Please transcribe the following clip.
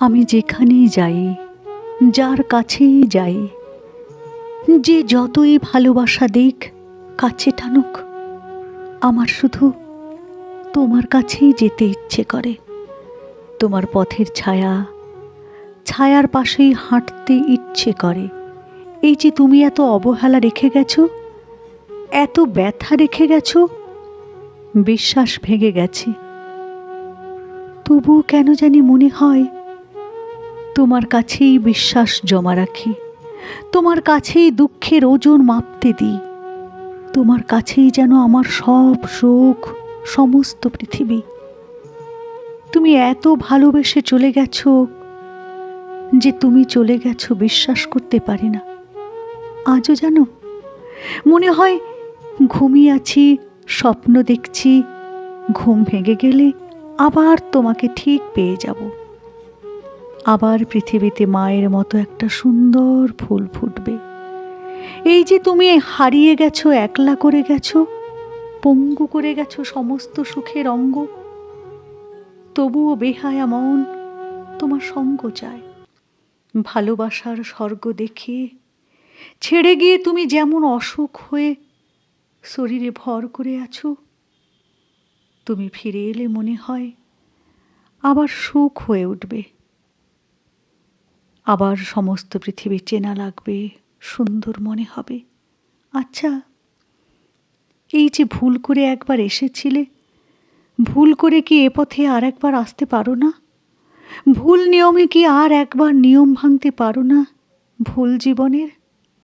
আমি যেখানেই যাই, যার কাছেই যাই, যে যতই ভালোবাসা দিক, কাছে টানুক, আমার শুধু তোমার কাছেই যেতে ইচ্ছে করে। তোমার পথের ছায়া, ছায়ার পাশেই হাঁটতে ইচ্ছে করে। এই যে তুমি এত অবহেলা রেখে গেছো, এত ব্যথা রেখে গেছো, বিশ্বাস ভেঙে গেছে। তবুও কেন জানি মনে হয় তোমার কাছেই বিশ্বাস জমা রাখি। তোমার কাছেই দুঃখের ওজন মাপতে দিই। তোমার কাছেই যেন আমার সব সুখ, সমস্ত পৃথিবী। তুমি এত ভালোবেসে চলে গেছো যে তুমি চলে গেছো বিশ্বাস করতে পারি না। আজও জানো, মনে হয় ঘুমিয়ে আছি, স্বপ্ন দেখছি, ঘুম ভেঙে গেলে আবার তোমাকে ঠিক পেয়ে যাব। আবার পৃথিবীতে মায়ের মতো একটা সুন্দর ফুল ফুটবে। এই যে তুমি হারিয়ে গেছো, একলা করে গেছো, পঙ্গু করে গেছো সমস্ত সুখের অঙ্গ, তবুও বেহায়া মন তোমার সঙ্গ চায়। ভালোবাসার স্বর্গ দেখে ছেড়ে গিয়ে তুমি যেমন অসুখ হয়ে শরীরে ভর করে আছো, তুমি ফিরে এলে মনে হয় আবার সুখ হয়ে উঠবে। আবার সমস্ত পৃথিবী চেনা লাগবে, সুন্দর মনে হবে। আচ্ছা এই যে ভুল করে একবার এসেছিলে, ভুল করে কি এ পথে আর একবার আসতে পারো না? ভুল নিয়মে কি আর একবার নিয়ম ভাঙতে পারো না ভুল জীবনের?